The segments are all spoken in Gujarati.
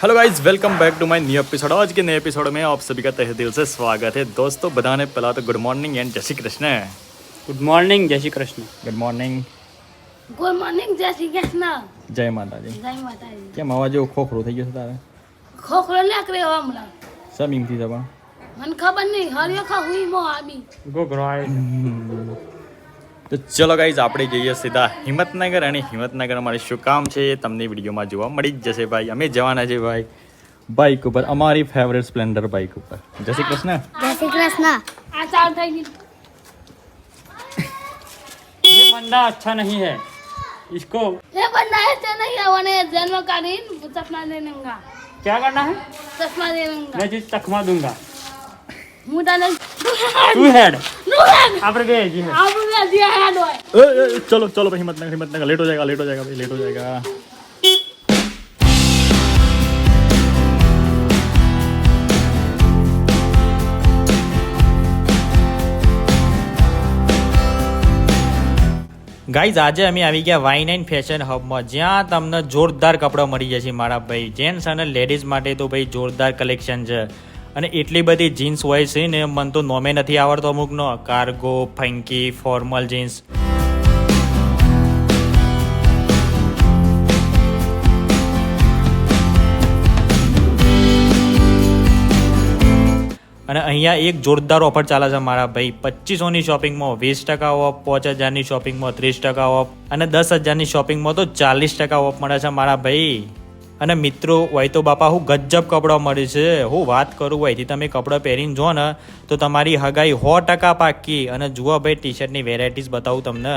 hello guys welcome back to my new episode आज के नए एपिसोड में आप सभी का तहे दिल से स्वागत है दोस्तों बधाने पहला तो गुड मॉर्निंग एंड जय Shri Krishna good morning Jai Shri Krishna good morning good morning Jai Shri Krishna જય માતાજી જય માતાજી કેમ આવા જેવો ખોખરો થઈ ગયો છે તારે ખોખરો નીકળ્યો હમણાં સમ ઈમથી જવા મને ખબર નહીં હરિયો ખા હુઈ મો આવી ગોગરાય તો ચલો ગાઈઝ આપણે જઈએ સીધા હિંમતનગર અને હિંમતનગર અમારે શું કામ છે એ તમને વિડીયોમાં જોવા મળી જ જશે ભાઈ અમે જવાના છે ભાઈ બાઇક ઉપર અમારી ફેવરેટ સ્પ્લેન્ડર બાઇક ઉપર જય શ્રી કૃષ્ણ જય શ્રી કૃષ્ણ આ ચાલ થઈ ગઈ ये बंदा अच्छा नहीं है इसको એ બંદા ऐसे नहीं આવવાને જન્મ કાઢીને ચશ્મા દે દેંગા क्या करना है ચશ્મા દે દેંગા मैं तुझे चकमा दूंगा હું તને તું હેડ. આપણે બે જી આપણે બે હેડ હોય. ચલો ચલો ભાઈ મત ના મત ના લેટ હો જાયેગા લેટ હો જાયેગા ભાઈ લેટ હો જાયેગા. ગાઈઝ આજે અમે આવી ગયા વાઇન એન્ડ ફેશન હબમાં જ્યાં તમને જોરદાર કપડાં મળી જશે મારા ભાઈ. જેન્ટ્સ અને લેડીઝ માટે તો ભાઈ જોરદાર કલેક્શન છે. અને એટલી બધી જીન્સ હોય છે ને, મને તો નોમે નથી આવડતો અમુકનો. કાર્ગો ફંકી ફોર્મલ જીન્સ અને અહીંયા એક જોરદાર ઓફર ચાલે છે મારા ભાઈ. પચીસોની શોપિંગમાં વીસ ટકા ઓફ પાંચ હજારની શોપિંગમાં ત્રીસ ટકા ઓફ અને દસ હજારની શોપિંગમાં તો ચાલીસ ટકા ઓફ મળે છે મારા ભાઈ. અને મિત્રો હોય તો બાપા, હું ગજબ કપડાં મળે છે. હું વાત કરું હોયથી તમે કપડાં પહેરીને જો ને, તો તમારી હગાઈ સો ટકા પાકી અને જુઓ ભાઈ ટી શર્ટની વેરાયટીઝ બતાવું તમને.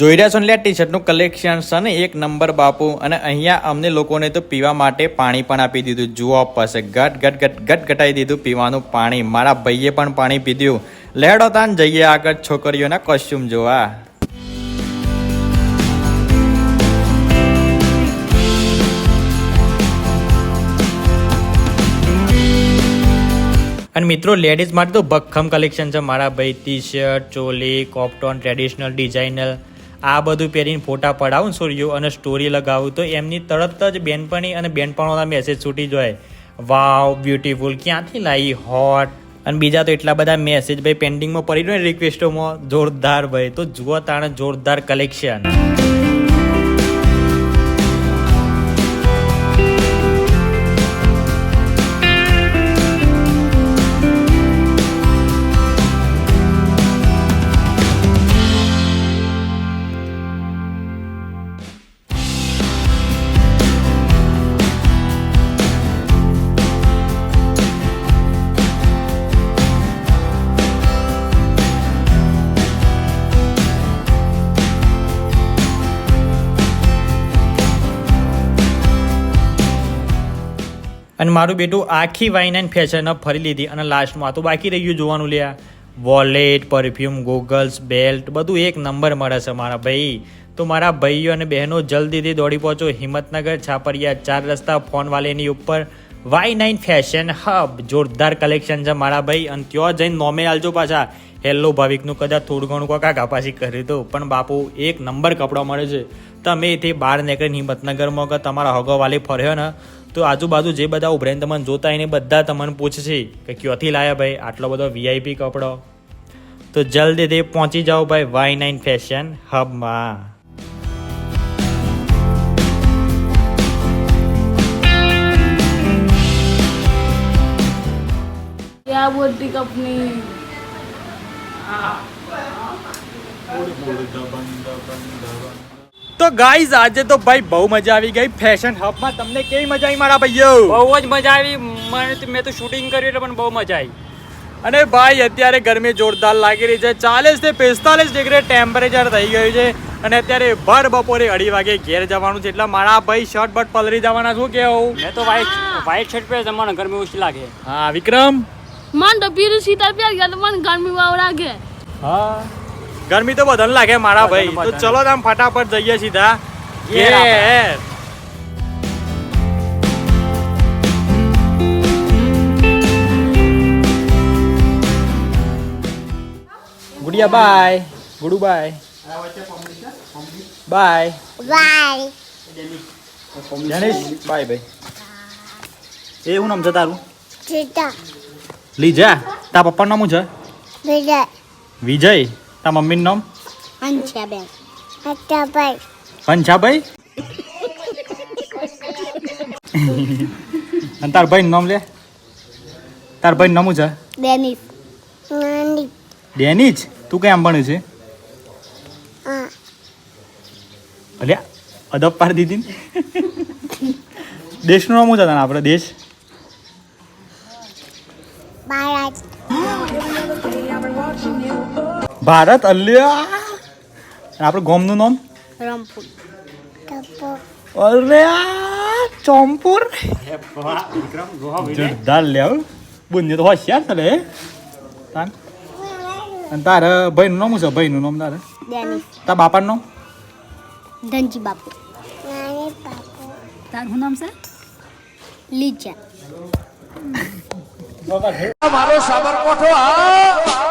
જોઈ રહ્યા છો ને ટી શર્ટનું કલેક્શન છે ને, એક નંબર બાપુ. અને અહીંયા અમને લોકોને તો પીવા માટે પાણી પણ આપી દીધું. જુઓ પાસે ગટ ગટ ગટ ગટ ગટાઈ દીધું પીવાનું પાણી. મારા ભાઈએ પણ પાણી પીધું. લેડો તાન, જઈએ આગળ છોકરીઓના કોસ્ચ્યુમ જોવા. અને મિત્રો લેડીઝ માટે તો ભક્કમ કલેક્શન છે. મારા ભાઈ ટી શર્ટ ચોલી કોપટોન ટ્રેડિશનલ ડિઝાઇનર આ બધું પહેરીને ફોટા પડાવું સૂર્યો અને સ્ટોરી લગાવું, તો એમની તરત જ બેનપણી અને બેનપણોના મેસેજ છૂટી જાય. વાવ બ્યુટીફુલ ક્યાંથી લાવી હોટ અને બીજા તો એટલા બધા મેસેજ ભાઈ પેન્ડિંગમાં પડી રહ્યો ને રિક્વેસ્ટોમાં જોરદાર ભાઈ. તો જુઓ તાણે જોરદાર કલેક્શન અને મારું બેટું આખી વાઇન એન્ડ ફેશન ફરી લીધી અને લાસ્ટમાં આ તો બાકી રહ્યું જોવાનું લ્યા વોલેટ પરફ્યુમ ગોગલ્સ બેલ્ટ બધું એક નંબર મળે છે મારા ભાઈ. તો મારા ભાઈઓ અને બહેનો જલ્દીથી દોડી પહોંચો હિંમતનગર, છાપરિયા, ચાર રસ્તા ફોનવાલેની ઉપર. વાય નાઇન ફેશન હબ, જોરદાર કલેક્શન છે મારા ભાઈ. અને ત્યાં જઈને નોમે આલજો પાછા. હેલ્લો ભાવિકનું કદાચ થોડું ઘણું કોકા કાપાસી કર્યું દો પણ બાપુ, એક નંબર કપડાં મળે છે. તમે તે બહાર નીકળીને હિંમતનગરમાં કે તમારા હગો વાલી ફર્યો ને તો આજુબાજુ જે બધા ઉભરાઈને તમને જોતા એને બધા તમને પૂછશે કે ક્યાંથી લાયા ભાઈ? આટલો બધો વીઆઈપી કપડો. તો જલ્દીથી પહોંચી જાઓ ભાઈ વાય નાઇન ફેશન હબમાં. મોટી કંપની? તો ગાઈઝ આજે તો ભાઈ બહુ મજા આવી ગઈ. ફેશન હબમાં તમને કેવી મજા આવી મારા ભાઈઓ? બહુ જ મજા આવી. મને મેં તો શૂટિંગ કર્યું એટલે પણ બહુ મજા આવી. અને ભાઈ અત્યારે ગરમી જોરદાર લાગી રહી છે. ચાલીસથી પિસ્તાલીસ ડિગ્રી ટેમ્પરેચર થઈ ગયું છે. અને અત્યારે ભર બપોરે અઢી વાગે ઘેર જવાનું છે. એટલે મારા ભાઈ શર્ટ બટ પલરી જવાના શું કેવું મેં તો વ્હાઈટ વ્હાઈટ શર્ટ પહેરે જમવાનું ગરમી ઓછી લાગે. હા વિક્રમ? મન તો પીરું સીતા પહેર ગયા તો મને ગરમી વાવ લાગે. હા. ગરમી તો બધાને લાગે મારા ભાઈ. તો ચલો આમ ફટાફટ જઈએ સીધા. Gudiya bye. Guddu bye. Bye. Bye. જાણીશ. Bye ભાઈ. એ હું નામ છે તારું. લીજા. તારા પપ્પાનું નામ શું છે? વિજય. વિજય. તારા મમ્મીનું નામ? Ancha ben. Hatta અને તાર ભાઈ નામ લે? તાર ભાઈ નામ છે? Dennis. Nani. તું કેમ ભણ્યું છે. અલ્યા અદબ પાડી દીધી દેશનું નામ શું છે તને આપણે દેશ? ભારત અલ્યા. આપણું ગોમનું નામ. અરે ચોમપુર? જોરદાર લ્યાવ બુંદી તો હોશિયાર લે. તાન. અને તારે ભાઈનું નામ શું છે? ભાઈનું નામ તારે? તાર તારા બાપાનું નામ? bapu. Nani તારું નામ છે? લીચા. મારો સાબરકોઠો આ